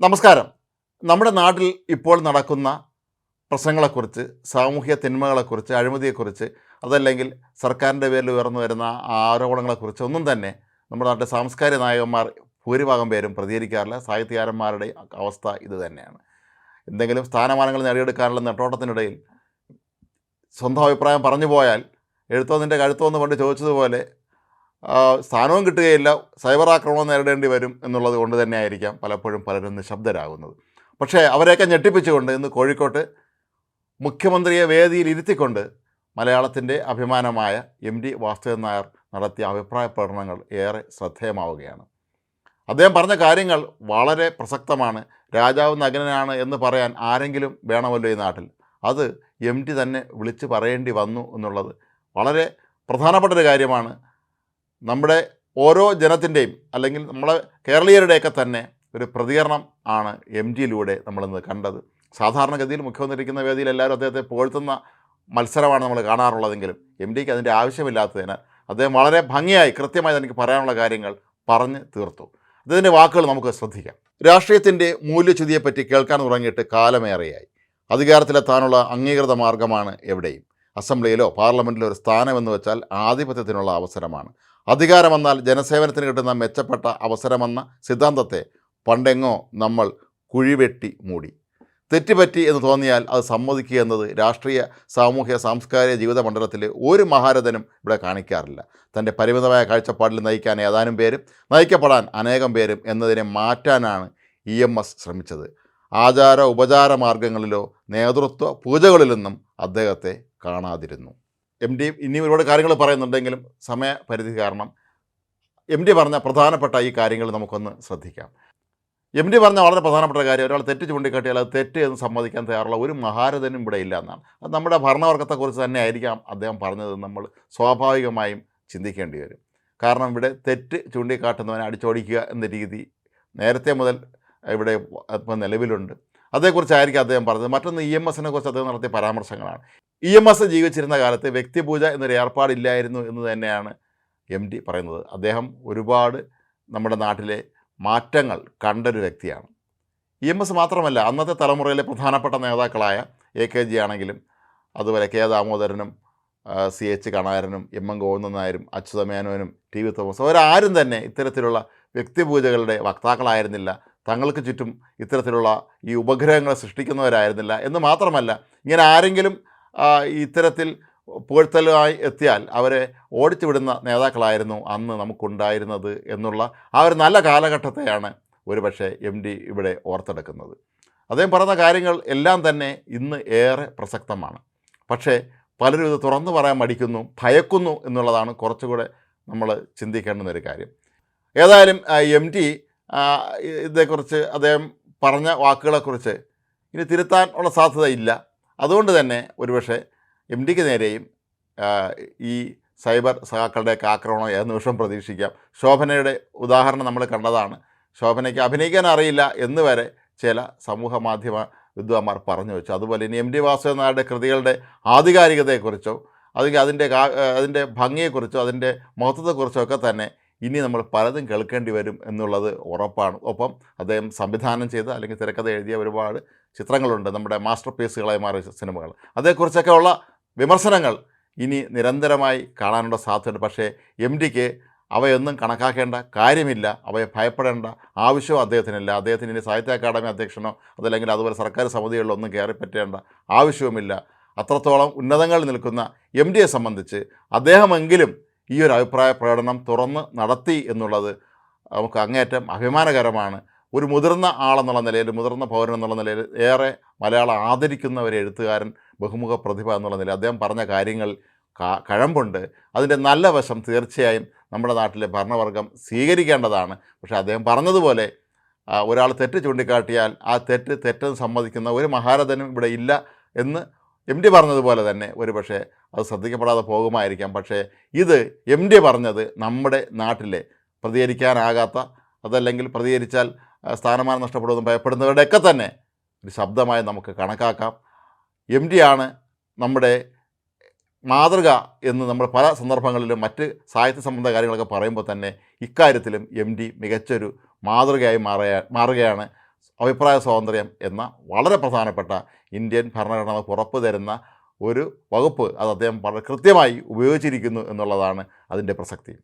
നമസ്കാരം. നമ്മുടെ നാട്ടിൽ ഇപ്പോൾ നടക്കുന്ന പ്രശ്നങ്ങളെക്കുറിച്ച് സാമൂഹ്യ തിന്മകളെക്കുറിച്ച് അഴിമതിയെക്കുറിച്ച് അതല്ലെങ്കിൽ സർക്കാരിന്റെ പേരിൽ ഉയർന്നു വരുന്ന ആരോപണങ്ങളെക്കുറിച്ച് ഒന്നും തന്നെ നമ്മുടെ നാട്ടിലെ സാംസ്കാരിക നായകന്മാർ ഭൂരിഭാഗം പേരും പ്രതികരിക്കാറില്ല. സാഹിത്യകാരന്മാരുടെ അവസ്ഥ ഇത് തന്നെയാണ്. എന്തെങ്കിലും സ്ഥാനമാനങ്ങൾ നേടിയെടുക്കാനുള്ള നെട്ടോട്ടത്തിനിടയിൽ സ്വന്തം അഭിപ്രായം പറഞ്ഞു പോയാൽ എഴുത്തോ നിന്റെ കൊണ്ട് ചോദിച്ചതുപോലെ സ്ഥാനവും കിട്ടുകയില്ല സൈബർ ആക്രമണം നേരിടേണ്ടി വരും എന്നുള്ളത് കൊണ്ട് തന്നെയായിരിക്കാം പലപ്പോഴും പലരും നിശബ്ദരാകുന്നത്. പക്ഷേ അവരെയൊക്കെ ഞെട്ടിപ്പിച്ചുകൊണ്ട് ഇന്ന് കോഴിക്കോട്ട് മുഖ്യമന്ത്രിയെ വേദിയിൽ ഇരുത്തിക്കൊണ്ട് മലയാളത്തിന്റെ അഭിമാനമായ എം ഡി വാസുദേവൻ നായർ നടത്തിയ അഭിപ്രായ പ്രകടനങ്ങൾ ഏറെ ശ്രദ്ധേയമാവുകയാണ്. അദ്ദേഹം പറഞ്ഞ കാര്യങ്ങൾ വളരെ പ്രസക്തമാണ്. രാജാവ് നഗ്നനാണ് എന്ന് പറയാൻ ആരെങ്കിലും വേണമല്ലോ ഈ നാട്ടിൽ. അത് എം ഡി തന്നെ വിളിച്ചു പറയേണ്ടി വന്നു എന്നുള്ളത് വളരെ പ്രധാനപ്പെട്ട ഒരു കാര്യമാണ്. നമ്മുടെ ഓരോ ജനത്തിന്റെയും അല്ലെങ്കിൽ നമ്മളെ കേരളീയരുടെയൊക്കെ തന്നെ ഒരു പ്രതികരണം ആണ് എം ജിയിലൂടെ നമ്മളിന്ന് കണ്ടത്. സാധാരണഗതിയിൽ മുഖ്യമന്ത്രി ഇരിക്കുന്ന വേദിയിൽ എല്ലാവരും അദ്ദേഹത്തെ പുകഴ്ത്തുന്ന മത്സരമാണ് നമ്മൾ കാണാറുള്ളതെങ്കിലും എം ഡിക്ക് അതിന്റെ ആവശ്യമില്ലാത്തതിനാൽ അദ്ദേഹം വളരെ ഭംഗിയായി കൃത്യമായി തനിക്ക് പറയാനുള്ള കാര്യങ്ങൾ പറഞ്ഞ് തീർത്തു. അദ്ദേഹത്തിന്റെ വാക്കുകൾ നമുക്ക് ശ്രദ്ധിക്കാം. രാഷ്ട്രീയത്തിന്റെ മൂല്യച്യുതിയെപ്പറ്റി കേൾക്കാൻ തുടങ്ങിയിട്ട് കാലമേറെയായി. അധികാരത്തിലെത്താനുള്ള അംഗീകൃത മാർഗമാണ് എവിടെയും. അസംബ്ലിയിലോ പാർലമെന്റിലോ ഒരു സ്ഥാനം എന്ന് വെച്ചാൽ ആധിപത്യത്തിനുള്ള അവസരമാണ്. അധികാരമെന്നാൽ ജനസേവനത്തിന് കിട്ടുന്ന മെച്ചപ്പെട്ട അവസരമെന്ന സിദ്ധാന്തത്തെ പണ്ടെങ്ങോ നമ്മൾ കുഴിവെട്ടി മൂടി. തെറ്റുപറ്റി എന്ന് തോന്നിയാൽ അത് സമ്മതിക്കുക എന്നത് രാഷ്ട്രീയ സാമൂഹ്യ സാംസ്കാരിക ജീവിത മണ്ഡലത്തിലെ ഒരു മഹാരഥനും ഇവിടെ കാണിക്കാറില്ല. തന്റെ പരിമിതമായ കാഴ്ചപ്പാടിൽ നയിക്കാൻ ഏതാനും പേരും നയിക്കപ്പെടാൻ അനേകം പേരും എന്നതിനെ മാറ്റാനാണ് ഇ എം എസ് ശ്രമിച്ചത്. ആചാര ഉപചാര മാർഗങ്ങളിലോ നേതൃത്വ പൂജകളിലൊന്നും അദ്ദേഹത്തെ കാണാതിരുന്നു. എം ഡി ഇനി ഒരുപാട് കാര്യങ്ങൾ പറയുന്നുണ്ടെങ്കിലും സമയപരിധി കാരണം എം ഡി പറഞ്ഞ പ്രധാനപ്പെട്ട ഈ കാര്യങ്ങൾ നമുക്കൊന്ന് ശ്രദ്ധിക്കാം. എം ഡി പറഞ്ഞ വളരെ പ്രധാനപ്പെട്ട കാര്യം ഒരാൾ തെറ്റ് ചൂണ്ടിക്കാട്ടിയാൽ അത് തെറ്റ് എന്ന് സമ്മതിക്കാൻ തയ്യാറുള്ള ഒരു മഹാരഥനും ഇവിടെ ഇല്ല എന്നാണ്. അത് നമ്മുടെ ഭരണവർഗത്തെക്കുറിച്ച് തന്നെ ആയിരിക്കാം അദ്ദേഹം പറഞ്ഞത് നമ്മൾ സ്വാഭാവികമായും ചിന്തിക്കേണ്ടി വരും. കാരണം ഇവിടെ തെറ്റ് ചൂണ്ടിക്കാട്ടുന്നവനെ അടിച്ചോടിക്കുക എന്ന രീതി നേരത്തെ മുതൽ ഇവിടെ ഇപ്പം നിലവിലുണ്ട്. അതേക്കുറിച്ചായിരിക്കും അദ്ദേഹം പറഞ്ഞത്. മറ്റൊന്ന് ഇ എം എസിനെ കുറിച്ച് അദ്ദേഹം നടത്തിയ പരാമർശങ്ങളാണ്. ഇ എം എസ് ജീവിച്ചിരുന്ന കാലത്ത് വ്യക്തിപൂജ എന്നൊരു ഏർപ്പാടില്ലായിരുന്നു എന്ന് തന്നെയാണ് എം ഡി പറയുന്നത്. അദ്ദേഹം ഒരുപാട് നമ്മുടെ നാട്ടിലെ മാറ്റങ്ങൾ കണ്ടൊരു വ്യക്തിയാണ്. ഇ എം എസ് മാത്രമല്ല അന്നത്തെ തലമുറയിലെ പ്രധാനപ്പെട്ട നേതാക്കളായ എ കെ ജി ആണെങ്കിലും അതുപോലെ കെ ദാമോദരനും സി എച്ച് കണാരനും എം എം ഗോവിന്ദൻ നായരും അച്യുതമേനോനും ടി വി തോമസ് അവരാരും തന്നെ ഇത്തരത്തിലുള്ള വ്യക്തിപൂജകളുടെ വക്താക്കളായിരുന്നില്ല. തങ്ങൾക്ക് ചുറ്റും ഇത്തരത്തിലുള്ള ഈ ഉപഗ്രഹങ്ങളെ സൃഷ്ടിക്കുന്നവരായിരുന്നില്ല. എന്ന് മാത്രമല്ല ഇങ്ങനെ ആരെങ്കിലും ഇത്തരത്തിൽ പുകഴ്ത്തലുമായി എത്തിയാൽ അവരെ ഓടിച്ചുവിടുന്ന നേതാക്കളായിരുന്നു അന്ന് നമുക്കുണ്ടായിരുന്നത് എന്നുള്ള ആ ഒരു നല്ല കാലഘട്ടത്തെയാണ് ഒരുപക്ഷെ എം ഡി ഇവിടെ ഓർത്തെടുക്കുന്നത്. അദ്ദേഹം പറഞ്ഞ കാര്യങ്ങൾ എല്ലാം തന്നെ ഇന്ന് ഏറെ പ്രസക്തമാണ്. പക്ഷേ പലരും ഇത് തുറന്നു പറയാൻ മടിക്കുന്നു ഭയക്കുന്നു എന്നുള്ളതാണ് കുറച്ചുകൂടെ നമ്മൾ ചിന്തിക്കേണ്ടുന്ന ഒരു കാര്യം. ഏതായാലും എം ടി ഇതേക്കുറിച്ച് അദ്ദേഹം പറഞ്ഞ വാക്കുകളെക്കുറിച്ച് ഇനി തിരുത്താൻ ഉള്ള സാധ്യത ഇല്ല അതുകൊണ്ട് തന്നെ ഒരുപക്ഷെ എം ഡിക്ക് നേരെയും ഈ സൈബർ സഹാക്കളുടെയൊക്കെ ആക്രമണം ഏത് നിമിഷം പ്രതീക്ഷിക്കാം. ശോഭനയുടെ ഉദാഹരണം നമ്മൾ കണ്ടതാണ്. ശോഭനയ്ക്ക് അഭിനയിക്കാൻ അറിയില്ല എന്ന് വരെ ചില സമൂഹ മാധ്യമ വിദ്വാന്മാർ പറഞ്ഞു വെച്ചു. അതുപോലെ ഇനി എം ഡി വാസുദേവൻ നായരുടെ കൃതികളുടെ ആധികാരികതയെക്കുറിച്ചോ അല്ലെങ്കിൽ അതിന്റെ അതിന്റെ ഭംഗിയെക്കുറിച്ചോ അതിന്റെ മഹത്വത്തെക്കുറിച്ചോ ഒക്കെ തന്നെ ഇനി നമ്മൾ പലതും കേൾക്കേണ്ടി വരും എന്നുള്ളത് ഉറപ്പാണ്. ഒപ്പം അദ്ദേഹം സംവിധാനം ചെയ്ത അല്ലെങ്കിൽ തിരക്കഥ എഴുതിയ ഒരുപാട് ചിത്രങ്ങളുണ്ട്. നമ്മുടെ മാസ്റ്റർ പീസുകളായി മാറിയ സിനിമകൾ. അതേക്കുറിച്ചൊക്കെ ഉള്ള വിമർശനങ്ങൾ ഇനി നിരന്തരമായി കാണാനുള്ള സാധ്യതയുണ്ട്. പക്ഷേ എം ഡിക്ക് അവയൊന്നും കണക്കാക്കേണ്ട കാര്യമില്ല. അവയെ ഭയപ്പെടേണ്ട ആവശ്യവും അദ്ദേഹത്തിനില്ല. അദ്ദേഹത്തിന് ഇനി സാഹിത്യ അക്കാദമി അധ്യക്ഷനോ അതല്ലെങ്കിൽ അതുപോലെ സർക്കാർ സമിതികളിലോ ഒന്നും കയറിപ്പറ്റേണ്ട ആവശ്യവുമില്ല. അത്രത്തോളം ഉന്നതങ്ങളിൽ നിൽക്കുന്ന എം ഡിയെ സംബന്ധിച്ച് അദ്ദേഹമെങ്കിലും ഈ ഒരു അഭിപ്രായ പ്രകടനം തുറന്ന് നടത്തി എന്നുള്ളത് നമുക്ക് അങ്ങേയറ്റം അഭിമാനകരമാണ്. ഒരു മുതിർന്ന ആളെന്നുള്ള നിലയിൽ മുതിർന്ന പൗരൻ എന്നുള്ള നിലയിൽ ഏറെ മലയാളം ആദരിക്കുന്ന ഒരു എഴുത്തുകാരൻ ബഹുമുഖ പ്രതിഭ എന്നുള്ള നിലയിൽ അദ്ദേഹം പറഞ്ഞ കാര്യങ്ങൾ കഴമ്പുണ്ട്. അതിന്റെ നല്ല വശം തീർച്ചയായും നമ്മുടെ നാട്ടിലെ ഭരണവർഗം സ്വീകരിക്കേണ്ടതാണ്. പക്ഷേ അദ്ദേഹം പറഞ്ഞതുപോലെ ഒരാൾ തെറ്റ് ചൂണ്ടിക്കാട്ടിയാൽ ആ തെറ്റ് തെറ്റെന്ന് സമ്മതിക്കുന്ന ഒരു മഹാരഥനും ഇവിടെ ഇല്ല എന്ന് എം ഡി പറഞ്ഞതുപോലെ തന്നെ ഒരു പക്ഷേ അത് ശ്രദ്ധിക്കപ്പെടാതെ പോകുമായിരിക്കാം. പക്ഷേ ഇത് എം ഡി പറഞ്ഞത് നമ്മുടെ നാട്ടിലെ പ്രതികരിക്കാനാകാത്ത അതല്ലെങ്കിൽ പ്രതികരിച്ചാൽ സ്ഥാനമാനം നഷ്ടപ്പെടുമെന്ന് ഭയപ്പെടുന്നവരുടെയൊക്കെ തന്നെ ഒരു ശബ്ദമായി നമുക്ക് കണക്കാക്കാം. എം ആണ് നമ്മുടെ മാതൃക എന്ന് നമ്മൾ പല സന്ദർഭങ്ങളിലും മറ്റ് സാഹിത്യ സംബന്ധ കാര്യങ്ങളൊക്കെ പറയുമ്പോൾ തന്നെ ഇക്കാര്യത്തിലും എം ഡി മികച്ചൊരു മാതൃകയായി മാറുക മാറുകയാണ്. അഭിപ്രായ സ്വാതന്ത്ര്യം എന്ന വളരെ പ്രധാനപ്പെട്ട ഇന്ത്യൻ ഭരണഘടന ഉറപ്പ് തരുന്ന ഒരു വകുപ്പ് അത് അദ്ദേഹം വളരെ കൃത്യമായി ഉപയോഗിച്ചിരിക്കുന്നു എന്നുള്ളതാണ് അതിന്റെ പ്രസക്തി.